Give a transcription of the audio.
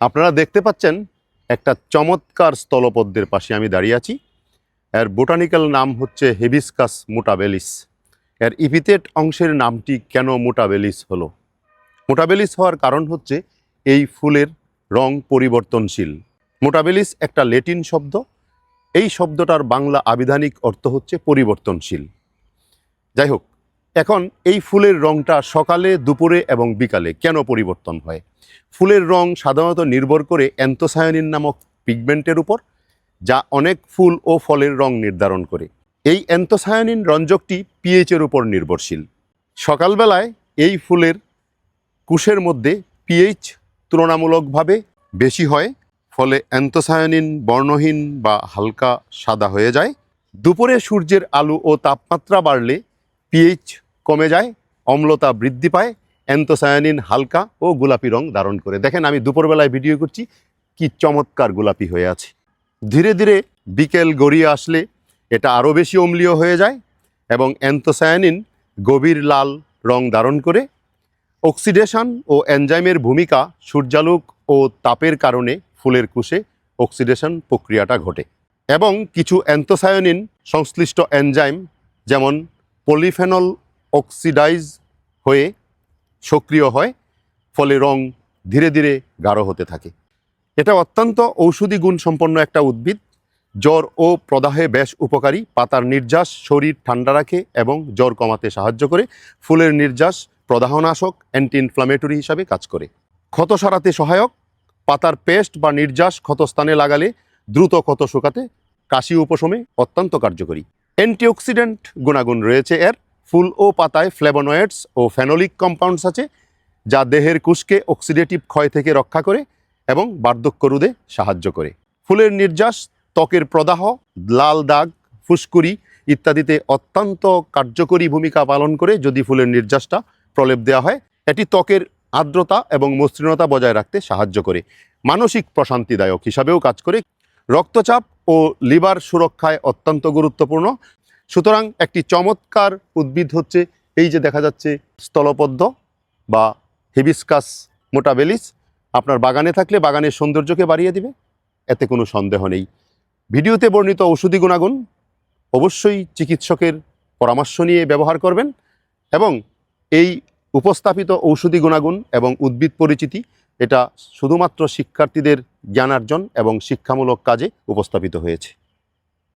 আপনারা দেখতে পাচ্ছেন একটা চমৎকার স্থলপদ্মের পাশে আমি দাঁড়িয়ে আছি। এর বোটানিক্যাল নাম হচ্ছে হেবিসকাস মোটাবেলিস। এর ইপিতেট অংশের নামটি কেন মোটাবেলিস হলো? মোটাবেলিস হওয়ার কারণ হচ্ছে এই ফুলের রং পরিবর্তনশীল। মোটাবেলিস একটা লেটিন শব্দ। এই শব্দটার বাংলা আবিধানিক অর্থ হচ্ছে পরিবর্তনশীল। যাই হোক এখন এই ফুলের রংটা সকালে, দুপুরে এবং বিকালে কেন পরিবর্তন হয়? ফুলের রং সাধারণত নির্ভর করে অ্যান্থোসায়ানিন নামক পিগমেন্টের উপর, যা অনেক ফুল ও ফলের রং নির্ধারণ করে। এই অ্যান্থোসায়ানিন রঞ্জকটি পিএইচের উপর নির্ভরশীল। সকালবেলায় এই ফুলের কুশের মধ্যে পিএইচ তুলনামূলকভাবে বেশি হয়, ফলে অ্যান্থোসায়ানিন বর্ণহীন বা হালকা সাদা হয়ে যায়। দুপুরে সূর্যের আলো ও তাপমাত্রা বাড়লে পিএইচ কমে যায়, অম্লতা বৃদ্ধি পায় অ্যান্থোসায়ানিন হালকা ও গোলাপি রং ধারণ করে। দেখেন, আমি দুপুরবেলায় ভিডিও করছি, কি চমৎকার গোলাপি হয়ে আছে। ধীরে ধীরে বিকেল গড়িয়ে আসলে এটা আরও বেশি অম্লীয় হয়ে যায় এবং অ্যান্থোসায়ানিন গভীর লাল রং ধারণ করে। অক্সিডেশন ও এনজাইমের ভূমিকা সূর্যালোক ও তাপের কারণে ফুলের কুশে অক্সিডেশন প্রক্রিয়াটা ঘটে। এবং কিছু অ্যান্থোসায়ানিন সংশ্লিষ্ট এনজাইম, যেমন পলিফেনল অক্সিডাইজ হয়ে সক্রিয় হয়, ফলে রং ধীরে ধীরে গাঢ় হতে থাকে। এটা অত্যন্ত ঔষধি গুণ সম্পন্ন একটা উদ্ভিদ। জ্বর ও প্রদাহে বেশ উপকারী, পাতার নির্যাস শরীর ঠান্ডা রাখে এবং জ্বর কমাতে সাহায্য করে, ফুলের নির্যাস, প্রদাহনাশক অ্যান্টি ইনফ্লামেটরি হিসাবে কাজ করে। ক্ষত সারাতে সহায়ক, পাতার পেস্ট বা নির্যাস ক্ষতস্থানে লাগালে দ্রুত ক্ষত শুকাতে কাশি উপশমে অত্যন্ত কার্যকরী। অ্যান্টিঅক্সিডেন্ট গুণাগুণ রয়েছে এর। ফুল ও পাতায় ফ্লেভোনয়েডস ও ফেনোলিক কম্পাউন্ডস আছে, যা দেহের কুশকে অক্সিডেটিভ ক্ষয় থেকে রক্ষা করে এবং বার্ধক্য রোধে সাহায্য করে। ফুলের নির্যাস, ত্বকের প্রদাহ, লাল দাগ, ফুসকুড়ি ইত্যাদিতে অত্যন্ত কার্যকরী ভূমিকা পালন করে যদি ফুলের নির্যাসটা প্রলেপ দেওয়া হয়, এটি ত্বকের আর্দ্রতা এবং মসৃণতা বজায় রাখতে সাহায্য করে। মানসিক প্রশান্তিদায়ক হিসাবেও কাজ করে। রক্তচাপ ও লিভার সুরক্ষায় অত্যন্ত গুরুত্বপূর্ণ। সুতরাং একটি চমৎকার উদ্ভিদ হচ্ছে এই যে দেখা যাচ্ছে স্থলপদ্ম বা হিবিস্কাস মোটাবেলিস। আপনার বাগানে থাকলে বাগানের সৌন্দর্যকে বাড়িয়ে দিবে, এতে কোনো সন্দেহ নেই। ভিডিওতে বর্ণিত ঔষধি গুণাগুণ অবশ্যই চিকিৎসকের পরামর্শ নিয়ে ব্যবহার করবেন এবং এই উপস্থাপিত ঔষধি গুণাগুণ এবং উদ্ভিদ পরিচিতি এটা শুধুমাত্র শিক্ষার্থীদের জ্ঞানার্জন এবং শিক্ষামূলক কাজে উপস্থাপিত হয়েছে।